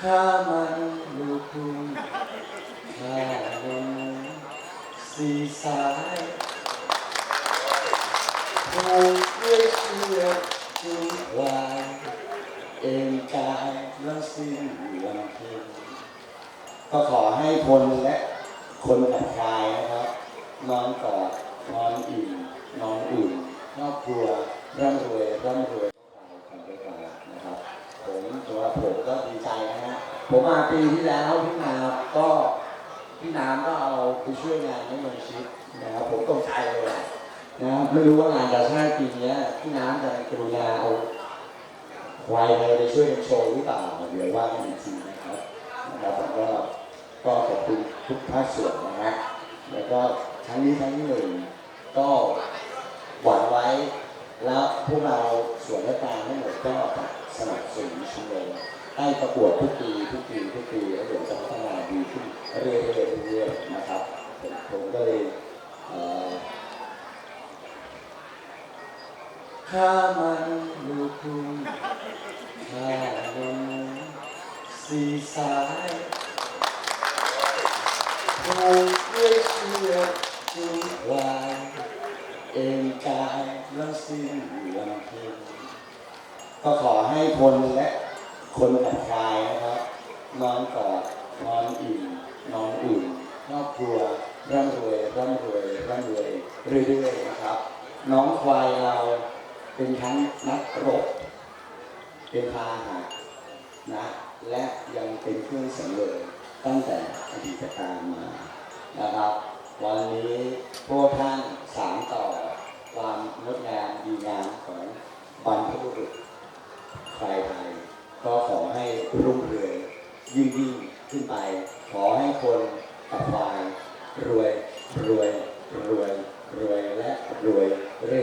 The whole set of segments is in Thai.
ข้ามันลูกทุ่งข้าลงสีสายผูกด้วยเชือกจูงวายเอ็นกายแล้วสิ้นลำเพ็ญก็ขอให้พลและคนขับคายนะครับนอนกอดนอนอิ่มนอนอุ่นครอบครัวร่ำรวยร่ำรวยกันด้วยกันนะครับผมตัวผมก็ดีใจ ผมมาปีที่แล้วพี่นาก็พี่น้ำก็เอาไปช่วยงานในเมืองชิดนะครับผมตกใจเลยนะครับไม่รู้ว่างานกาชาติปีนี้พี่น้ำจะกรุณาเอาควายเลยไปช่วยกันโชว์หรือเปล่าเดี๋ยวว่ากันอีกทีนะครับนะครับผมก็ก็ขอบคุณทุกภาคส่วนนะฮะแล้วก็ทั้งนี้ทั้งหนึ่งก็หวังไว้แล้วพวกเราส่วนราชการทั้งหมดก็ สนับสนุนชมรมให้ประกวดทุกปีทุกปีทุกปีแล้วเดี๋ยวจะพัฒนาดีขึ้นเรื่อยๆเรื่อยๆนะครับผมก็เลยข้ามันลูกทุ่งข้าลงสีสายผูกด้วยเชือกจูงวายเอ็นกายแล้วสิ้นลำพ็ญ ก็ขอให้พลและคนขับคายนะครับนอนกอดนอนอิ่มนอนอุ่นครอบครัวร่ำรวยร่ำรวยร่ำรวยเรื่อยๆนะครับ น้องควายเราเป็นทั้งนักรบ เป็นพาหะนะและยังเป็นเครื่องสังเวยตั้งแต่อดีตการมานะครับ วันนี้พวกท่านสานต่อความงดงามดีงามของบรรพบุรุษ ไทยไทยก็ขอให้รุ่งเรืองยิ่งยิ่งขึ้นไป ขอให้คนกับควายรวยรวยรวยรวยและรวย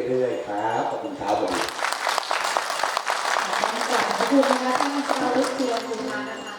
เรื่อยๆครับขอบคุณครับผมขอบคุณนะคะท่านสราวุฒิเทียมภูมิมานะคะ